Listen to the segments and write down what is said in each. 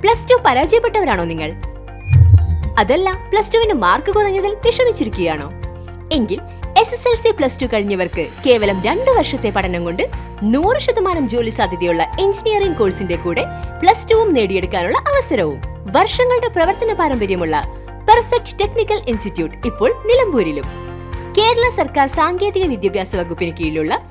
Plus two പരാജയപ്പെട്ടവരാണോ നിങ്ങൾ? അതല്ല plus ടുവിന് മാർക്ക് കുറഞ്ഞതിൽ വിഷമിച്ചിരിക്കുകയാണോ? എങ്കിൽ S S L C plus two കഴിഞ്ഞവർക്ക് കേവലം രണ്ടു വർഷത്തെ പഠനം കൊണ്ട് നൂറ് ശതമാനം ജോലി സാധ്യതയുള്ള എഞ്ചിനീയറിംഗ് കോഴ്സിന്റെ കൂടെ പ്ലസ് ടുവും നേടിയെടുക്കാനുള്ള അവസരവും. വർഷങ്ങളുടെ പ്രവർത്തന പാരമ്പര്യമുള്ള പെർഫെക്റ്റ് ടെക്നിക്കൽ ഇൻസ്റ്റിറ്റ്യൂട്ട് ഇപ്പോൾ നിലമ്പൂരിലും. കേരള സർക്കാർ സാങ്കേതിക വിദ്യാഭ്യാസ വകുപ്പിന് കീഴിലുള്ള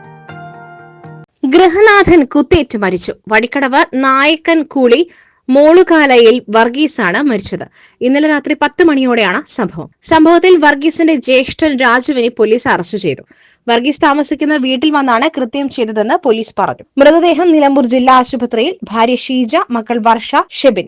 ഗൃഹനാഥൻ കുത്തേറ്റ് മരിച്ചു. വഴിക്കടവ് നായക്കൻ കൂളി മോളുകാലയിൽ വർഗീസാണ് മരിച്ചത്. ഇന്നലെ രാത്രി പത്ത് മണിയോടെയാണ് സംഭവം. സംഭവത്തിൽ വർഗീസിന്റെ ജ്യേഷ്ഠൻ രാജുവിനെ പോലീസ് അറസ്റ്റ് ചെയ്തു. വർഗീസ് താമസിക്കുന്ന വീട്ടിൽ വന്നാണ് കൃത്യം ചെയ്തതെന്ന് പോലീസ് പറഞ്ഞു. മൃതദേഹം നിലമ്പൂർ ജില്ലാ ആശുപത്രിയിൽ ഭാര്യ ഷീജ മക്കൾ വർഷ ഷെബിൻ.